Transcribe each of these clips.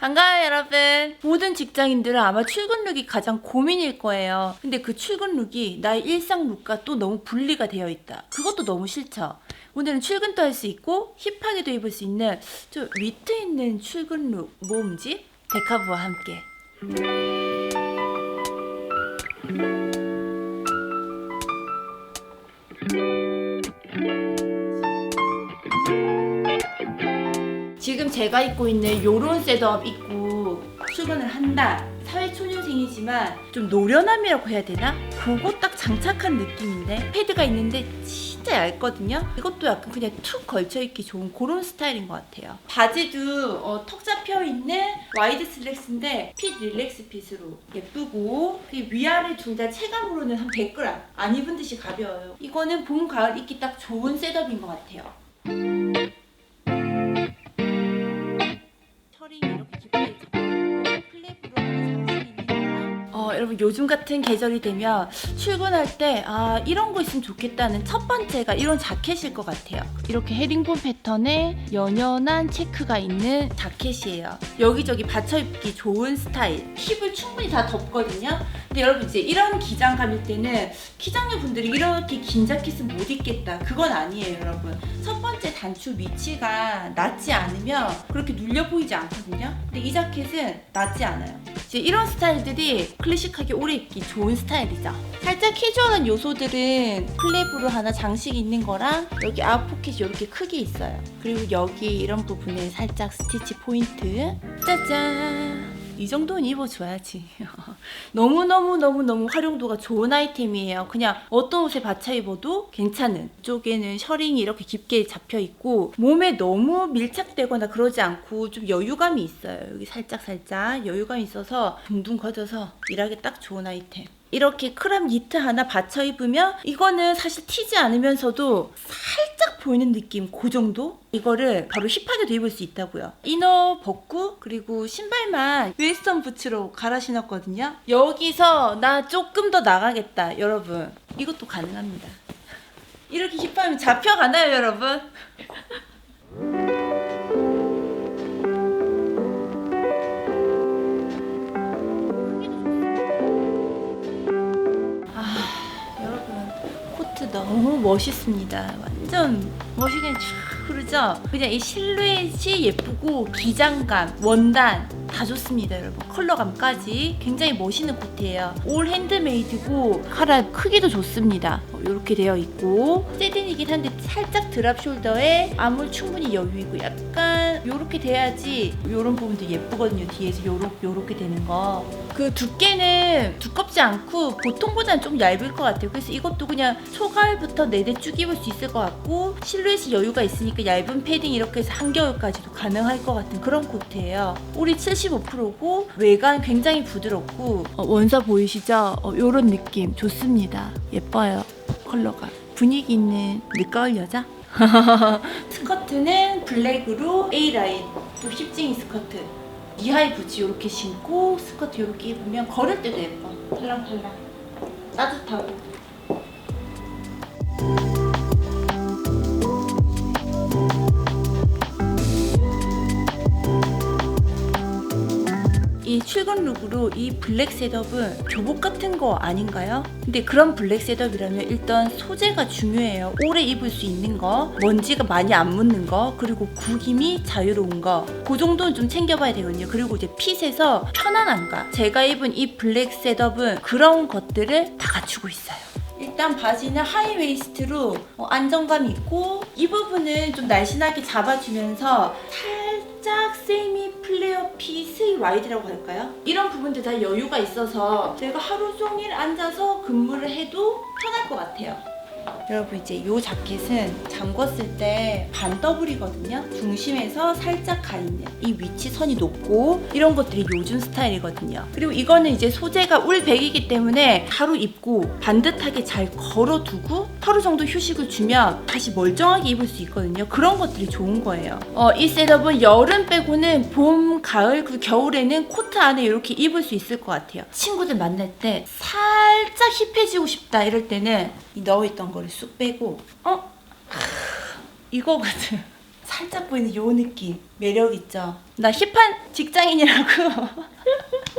반가워요 여러분. 모든 직장인들은 아마 출근 룩이 가장 고민일 거예요. 근데 그 출근 룩이 나의 일상 룩과 또 너무 분리가 되어 있다. 그것도 너무 싫죠. 오늘은 출근도 할 수 있고 힙하게도 입을 수 있는 좀 위트 있는 출근 룩 모음집 데카부와 함께 지금 제가 입고 있는 요런 셋업 입고 출근을 한다. 사회초년생이지만 좀 노련함이라고 해야 되나? 그거 딱 장착한 느낌인데 패드가 있는데 진짜 얇거든요. 이것도 약간 그냥 툭 걸쳐 입기 좋은 그런 스타일인 것 같아요. 바지도 어, 턱 잡혀 있는 와이드 슬랙스인데 핏 릴렉스 핏으로 예쁘고 그리고 위아래 둘 다 체감으로는 한 100g 안 입은 듯이 가벼워요. 이거는 봄 가을 입기 딱 좋은 셋업인 것 같아요. 셔링이 여러분 요즘 같은 계절이 되면 출근할 때 아, 이런 거 있으면 좋겠다는 첫 번째가 이런 자켓일 것 같아요. 이렇게 헤링본 패턴에 연연한 체크가 있는 자켓이에요. 여기저기 받쳐 입기 좋은 스타일. 힙을 충분히 다 덮거든요. 근데 여러분 이제 이런 기장감일 때는 기장녀 분들이 이렇게 긴 자켓은 못 입겠다. 그건 아니에요, 여러분. 첫 번째 단추 위치가 낮지 않으면 그렇게 눌려 보이지 않거든요. 근데 이 자켓은 낮지 않아요. 이제 이런 스타일들이 클래식 하게 오래 입기 좋은 스타일이죠. 살짝 캐주얼한 요소들은 플랩으로 하나 장식이 있는 거랑 여기 앞 포켓이 이렇게 크게 있어요. 그리고 여기 이런 부분에 살짝 스티치 포인트. 짜잔. 이 정도는 입어줘야지. 너무너무너무너무 활용도가 좋은 아이템이에요. 그냥 어떤 옷에 받쳐 입어도 괜찮은. 쪽에는 셔링이 이렇게 깊게 잡혀 있고, 몸에 너무 밀착되거나 그러지 않고 좀 여유감이 있어요. 여기 살짝살짝 여유감이 있어서 둥둥 걷어서 일하기 딱 좋은 아이템. 이렇게 크랍 니트 하나 받쳐 입으면 이거는 사실 튀지 않으면서도 살짝 보이는 느낌 그 정도? 이거를 바로 힙하게도 입을 수 있다고요. 이너 벗고 그리고 신발만 웨스턴 부츠로 갈아 신었거든요. 여기서 나 조금 더 나가겠다 여러분. 이것도 가능합니다. 이렇게 힙하면 잡혀가나요 여러분? 너무 멋있습니다. 완전 멋이게 쫙 흐르죠? 그냥 이 실루엣이 예쁘고 기장감, 원단 다 좋습니다, 여러분. 컬러감까지 굉장히 멋있는 코트예요. 올 핸드메이드고 카라 크기도 좋습니다. 이렇게 되어 있고 세딘이긴 한데 살짝 드랍 숄더에 암홀 충분히 여유이고 약간 이렇게 돼야지 이런 부분도 예쁘거든요. 뒤에서 요렇게 요렇게 되는 거. 그 두께는 두껍지 않고 보통보다는 좀 얇을 것 같아요. 그래서 이것도 그냥 초가을부터 내내 쭉 입을 수 있을 것 같고 실루엣이 여유가 있으니까 얇은 패딩 이렇게 해서 한겨울까지도 가능할 것 같은 그런 코트예요. 올이 75%고 외관 굉장히 부드럽고 어, 원사 보이시죠? 어, 이런 느낌 좋습니다. 예뻐요. 컬러가 분위기 있는 늦가을 여자. 스커트는 블랙으로 A 라인 또 힙징이 스커트. 이하이 부츠 이렇게 신고 스커트 이렇게 입으면 걸을 때도 예뻐. 팔랑팔랑 따뜻하고. 이 출근 룩으로 이 블랙 셋업은 교복 같은 거 아닌가요? 근데 그런 블랙 셋업이라면 일단 소재가 중요해요. 오래 입을 수 있는 거, 먼지가 많이 안 묻는 거, 그리고 구김이 자유로운 거. 그 정도는 좀 챙겨봐야 되거든요. 그리고 이제 핏에서 편안함과 제가 입은 이 블랙 셋업은 그런 것들을 다 갖추고 있어요. 일단 바지는 하이웨이스트로 어, 안정감 있고 이 부분은 좀 날씬하게 잡아주면서 살짝 세미 플레어 핏의 와이드라고 할까요? 이런 부분들 다 여유가 있어서 제가 하루 종일 앉아서 근무를 해도 편할 것 같아요. 여러분 이제 이 자켓은 잠궜을 때 반 더블이거든요. 중심에서 살짝 가 있는 이 위치 선이 높고 이런 것들이 요즘 스타일이거든요. 그리고 이거는 이제 소재가 울백이기 때문에 하루 입고 반듯하게 잘 걸어두고 하루 정도 휴식을 주면 다시 멀쩡하게 입을 수 있거든요. 그런 것들이 좋은 거예요. 어, 이 셋업은 여름 빼고는 봄, 가을, 그리고 겨울에는 코트 안에 이렇게 입을 수 있을 것 같아요. 친구들 만날 때 살짝 힙해지고 싶다 이럴 때는 이 넣어있던 거를 쑥 빼고 어? 이거거든. 살짝 보이는 요 느낌 매력 있죠. 나 힙한 직장인이라고.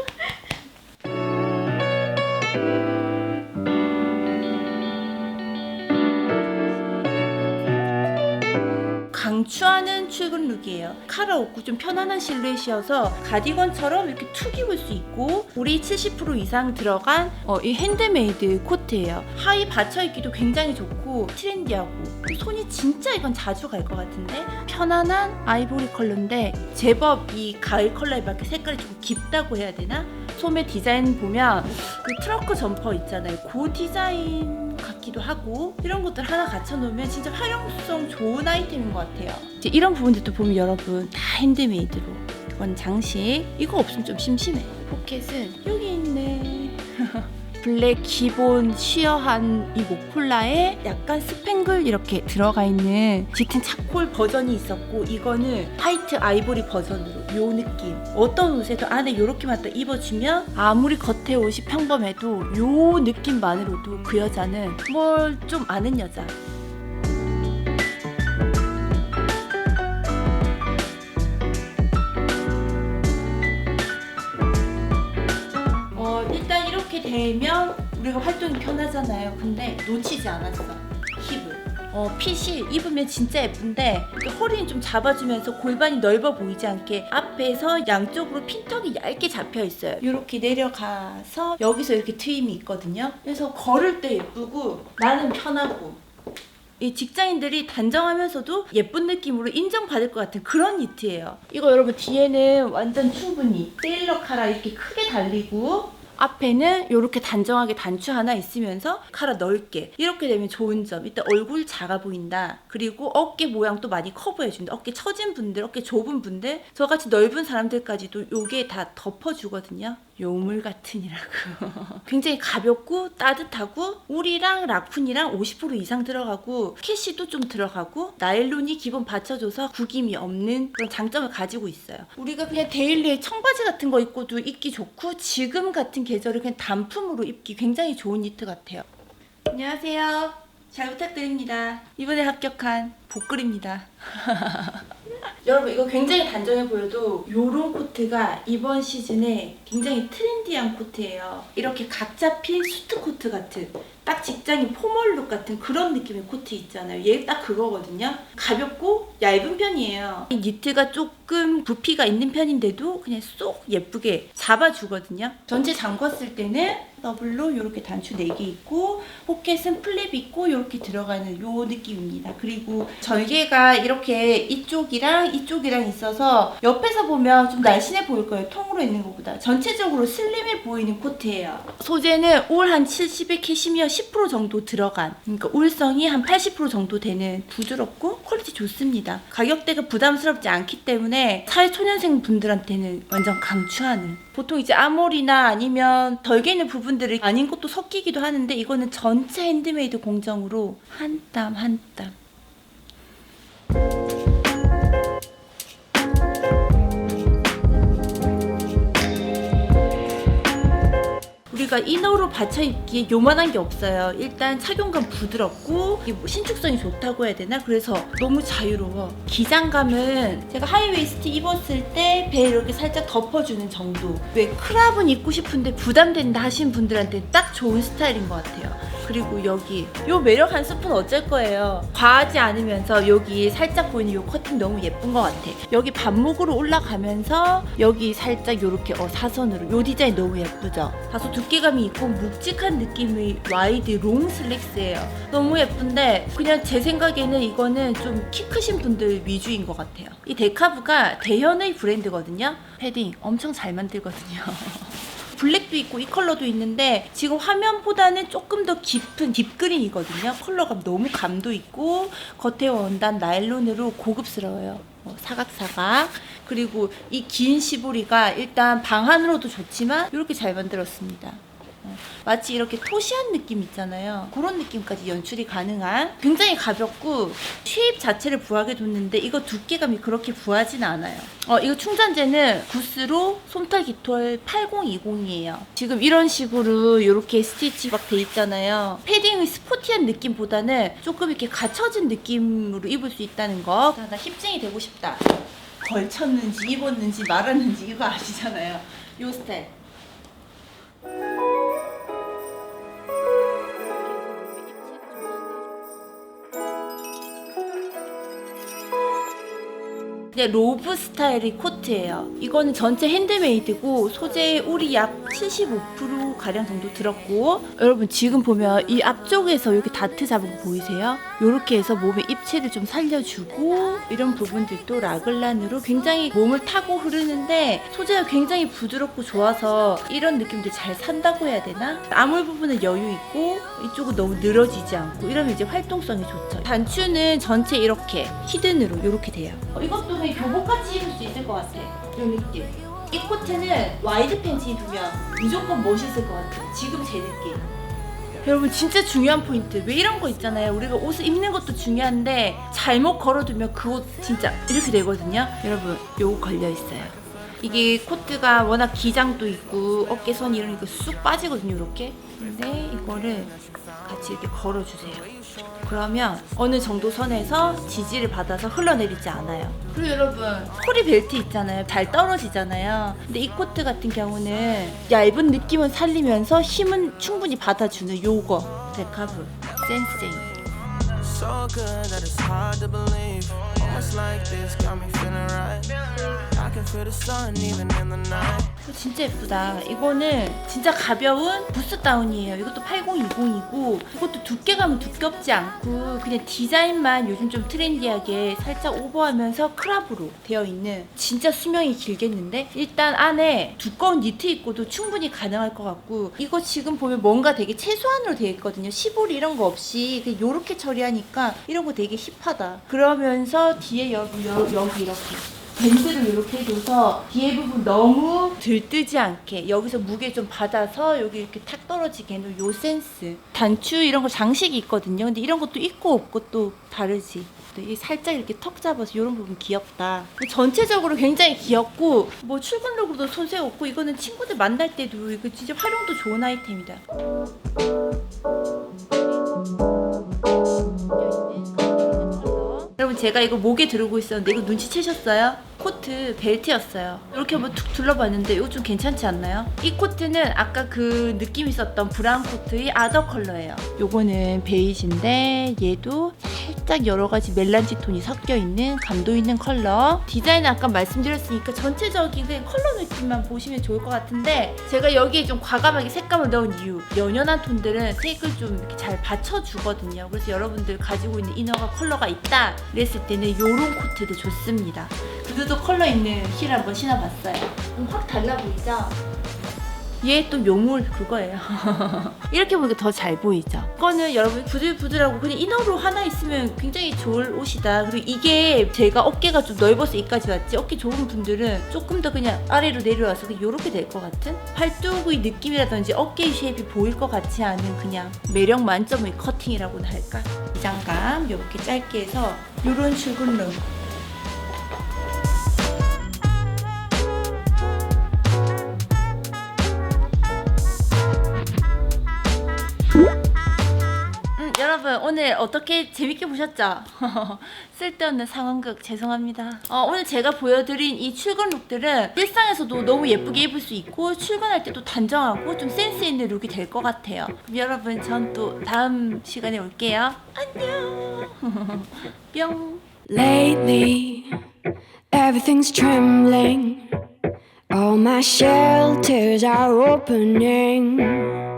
강추하는 출근 룩이에요. 카라 옷고 좀 편안한 실루엣이어서 가디건처럼 이렇게 툭 입을 수 있고 볼이 70% 이상 들어간 어, 이 핸드메이드 코트예요. 하의 받쳐 입기도 굉장히 좋고 트렌디하고 손이 진짜 이건 자주 갈 것 같은데 편안한 아이보리 컬러인데 제법 이 가을 컬러에 맞게 색깔이 좀 깊다고 해야 되나? 소매 디자인 보면 그 트러크 점퍼 있잖아요. 그 디자인 같기도 하고 이런 것들 하나 갖춰 놓으면 진짜 활용성 좋은 아이템인 것 같아요. 이제 이런 부분들도 보면 여러분 다 핸드메이드로 이건 장식 이거 없으면 좀 심심해. 포켓은 여기 있네. 블랙 기본 쉬어한 이 목폴라에 약간 스팽글 이렇게 들어가 있는 짙은 차콜 버전이 있었고 이거는 화이트 아이보리 버전으로 요 느낌. 어떤 옷에도 안에 요렇게만 딱 입어주면 아무리 겉에 옷이 평범해도 요 느낌만으로도 그 여자는 뭘 좀 아는 여자 되면 우리가 활동이 편하잖아요. 근데 놓치지 않았어. 힙을. 어, 핏이 입으면 진짜 예쁜데 이렇게 허리는 좀 잡아주면서 골반이 넓어 보이지 않게 앞에서 양쪽으로 핀턱이 얇게 잡혀 있어요. 이렇게 내려가서 여기서 이렇게 트임이 있거든요. 그래서 걸을 때 예쁘고 나는 편하고 이 직장인들이 단정하면서도 예쁜 느낌으로 인정받을 것 같은 그런 니트예요. 이거 여러분 뒤에는 완전 충분히 세일러 카라 이렇게 크게 달리고 앞에는 이렇게 단정하게 단추 하나 있으면서 카라 넓게. 이렇게 되면 좋은 점. 일단 얼굴 작아 보인다. 그리고 어깨 모양 또 많이 커버해 준다. 어깨 처진 분들 어깨 좁은 분들. 저같이 넓은 사람들까지도 요게 다 덮어주거든요 요물 같은이라고. 굉장히 가볍고 따뜻하고 울이랑 라쿤이랑 50% 이상 들어가고 캐시도 좀 들어가고 나일론이 기본 받쳐줘서 구김이 없는 그런 장점을 가지고 있어요. 우리가 그냥 데일리에 청바지 같은 거 입고도 입기 좋고 지금 같은 계절에 그냥 단품으로 입기 굉장히 좋은 니트 같아요. 안녕하세요. 잘 부탁드립니다. 이번에 합격한 복글입니다 여러분 이거 굉장히 단정해 보여도 요런 코트가 이번 시즌에 굉장히 트렌디한 코트예요. 이렇게 각 잡힌 수트 코트 같은 딱 직장인 포멀룩 같은 그런 느낌의 코트 있잖아요. 얘 딱 그거거든요. 가볍고 얇은 편이에요. 이 니트가 조금 부피가 있는 편인데도 그냥 쏙 예쁘게 잡아주거든요. 전체 잠궜을 때는 더블로 이렇게 단추 4개 있고 포켓은 플립 있고 이렇게 들어가는 요 느낌입니다. 그리고 절개가 이렇게 이쪽이랑 이쪽이랑 있어서 옆에서 보면 좀 날씬해 보일 거예요. 통으로 있는 것보다. 전체적으로 슬림해 보이는 코트예요. 소재는 올 한 70에 캐시미어 10% 정도 들어간 그러니까 울성이 한 80% 정도 되는 부드럽고 퀄리티 좋습니다. 가격대가 부담스럽지 않기 때문에 사회초년생 분들한테는 완전 강추하는 보통 이제 아몰이나 아니면 덜게 있는 부분들을 아닌 것도 섞이기도 하는데 이거는 전체 핸드메이드 공정으로 한 땀 한 땀. 우리가 이너로 받쳐 입기에 요만한 게 없어요. 일단 착용감 부드럽고 뭐 신축성이 좋다고 해야 되나? 그래서 너무 자유로워. 기장감은 제가 하이웨이스트 입었을 때 배 이렇게 살짝 덮어주는 정도. 왜 크랍은 입고 싶은데 부담된다 하신 분들한테 딱 좋은 스타일인 것 같아요. 그리고 여기 요 매력 한 스푼 어쩔 거예요. 과하지 않으면서 여기 살짝 보이는 요 커팅 너무 예쁜 것 같아. 여기 반목으로 올라가면서 여기 살짝 요렇게 어 사선으로 요 디자인 너무 예쁘죠. 다소 두께감이 있고 묵직한 느낌의 와이드 롱 슬랙스예요. 너무 예쁜데 그냥 제 생각에는 이거는 좀 키 크신 분들 위주인 것 같아요. 이 데카브가 대현의 브랜드거든요. 패딩 엄청 잘 만들거든요. 블랙도 있고 이 컬러도 있는데 지금 화면보다는 조금 더 깊은 딥그린이거든요. 컬러가 너무 감도 있고 겉에 원단 나일론으로 고급스러워요. 어, 사각사각 그리고 이 긴 시보리가 일단 방한으로도 좋지만 이렇게 잘 만들었습니다. 어, 어, 마치 이렇게 토시한 느낌 있잖아요. 그런 느낌까지 연출이 가능한 굉장히 가볍고 쉐입 자체를 부하게 뒀는데 이거 두께감이 그렇게 부하진 않아요. 어, 이거 충전재는 구스로 솜털 깃털 8020이에요. 지금 이런 식으로 이렇게 스티치 막 돼 있잖아요. 패딩의 스포티한 느낌보다는 조금 이렇게 갖춰진 느낌으로 입을 수 있다는 거. 나 힙쟁이 되고 싶다. 걸쳤는지 입었는지 말았는지 이거 아시잖아요. 요 스타일. 이제 로브 스타일의 코트예요. 이거는 전체 핸드메이드고 소재 울이 약 75% 가량 정도 들었고 여러분 지금 보면 이 앞쪽에서 이렇게 다트 잡은 거 보이세요? 이렇게 해서 몸의 입체를 좀 살려주고 이런 부분들도 라글란으로 굉장히 몸을 타고 흐르는데 소재가 굉장히 부드럽고 좋아서 이런 느낌도 잘 산다고 해야 되나? 아물 부분은 여유 있고 이쪽은 너무 늘어지지 않고 이러면 이제 활동성이 좋죠. 단추는 전체 이렇게 히든으로 이렇게 돼요. 어, 이것도 그냥 교복같이 입을 수 있을 것 같아. 이 느낌. 이 코트는 와이드 팬츠 입으면 무조건 멋있을 것 같아. 지금 제 느낌. 여러분 진짜 중요한 포인트. 왜 이런 거 있잖아요. 우리가 옷을 입는 것도 중요한데 잘못 걸어두면 그 옷 진짜 이렇게 되거든요. 여러분 요거 걸려 있어요. 이게 코트가 워낙 기장도 있고 어깨선 이런 거쑥 빠지거든요 이렇게. 근데 이거를 같이 이렇게 걸어주세요 그러면 어느 정도 선에서 지지를 받아서 흘러내리지 않아요. 그리고 여러분 허리 벨트 있잖아요. 잘 떨어지잖아요. 근데 이 코트 같은 경우는 얇은 느낌은 살리면서 힘은 충분히 받아주는 요거 데카브 센세이. So good that it's hard to believe. Almost like this got me feeling right. 진짜 예쁘다. 이거는 진짜 가벼운 부스 다운이에요. 이것도 8020이고 이것도 두께감은 두껍지 않고 그냥 디자인만 요즘 좀 트렌디하게 살짝 오버하면서 크랍으로 되어 있는 진짜 수명이 길겠는데 일단 안에 두꺼운 니트 입고도 충분히 가능할 것 같고 이거 지금 보면 뭔가 되게 최소한으로 되어 있거든요. 시볼 이런 거 없이 그냥 요렇게 처리하니까 이런 거 되게 힙하다. 그러면서 뒤에 여기 여, 여기 이렇게 밴드를 이렇게 해줘서 뒤에 부분 너무 들뜨지 않게 여기서 무게 좀 받아서 여기 이렇게 탁 떨어지게 해놓은 요 센스. 단추 이런 거 장식이 있거든요. 근데 이런 것도 있고 없고 또 다르지. 이게 살짝 이렇게 턱 잡아서 이런 부분 귀엽다. 전체적으로 굉장히 귀엽고 뭐 출근룩으로도 손색 없고 이거는 친구들 만날 때도 이거 진짜 활용도 좋은 아이템이다 제가 이거 목에 두르고 있었는데 이거 눈치채셨어요? 코트 벨트였어요. 이렇게 한번 툭 둘러봤는데 이거 좀 괜찮지 않나요? 이 코트는 아까 그 느낌 있었던 브라운 코트의 아더 컬러예요. 요거는 베이지인데 얘도 살짝 여러 가지 멜란지 톤이 섞여 있는 감도 있는 컬러. 디자인은 아까 말씀드렸으니까 전체적인 컬러 느낌만 보시면 좋을 것 같은데 제가 여기에 좀 과감하게 색감을 넣은 이유 연연한 톤들은 색을 좀 이렇게 잘 받쳐주거든요. 그래서 여러분들 가지고 있는 이너가 컬러가 있다 그랬을 때는 요런 코트도 좋습니다. 구두도 컬러 있는 힐 한번 신어봤어요. 음, 확 달라 보이죠? 얘 또 요물 그거예요. 이렇게 보니까 더 잘 보이죠? 이거는 여러분 부들부들하고 그냥 이너로 하나 있으면 굉장히 좋을 옷이다. 그리고 이게 제가 어깨가 좀 넓어서 이까지 왔지 어깨 좁은 분들은 조금 더 그냥 아래로 내려와서 이렇게 될 것 같은 팔뚝의 느낌이라든지 어깨 쉐입이 보일 것 같지 않은 그냥 매력 만점의 커팅이라고나 할까? 기장감 이렇게 짧게 해서 이런 출근 룩 여러분 오늘 어떻게 재밌게 보셨죠? 쓸데없는 상황극 죄송합니다. 어, 오늘 제가 보여드린 이 출근 룩들은 일상에서도 너무 예쁘게 입을 수 있고 출근할 때도 단정하고 좀 센스 있는 룩이 될 것 같아요. 그럼 여러분 전 또 다음 시간에 올게요. 안녕. 뿅. Lately, everything's trembling. All my shelters are opening.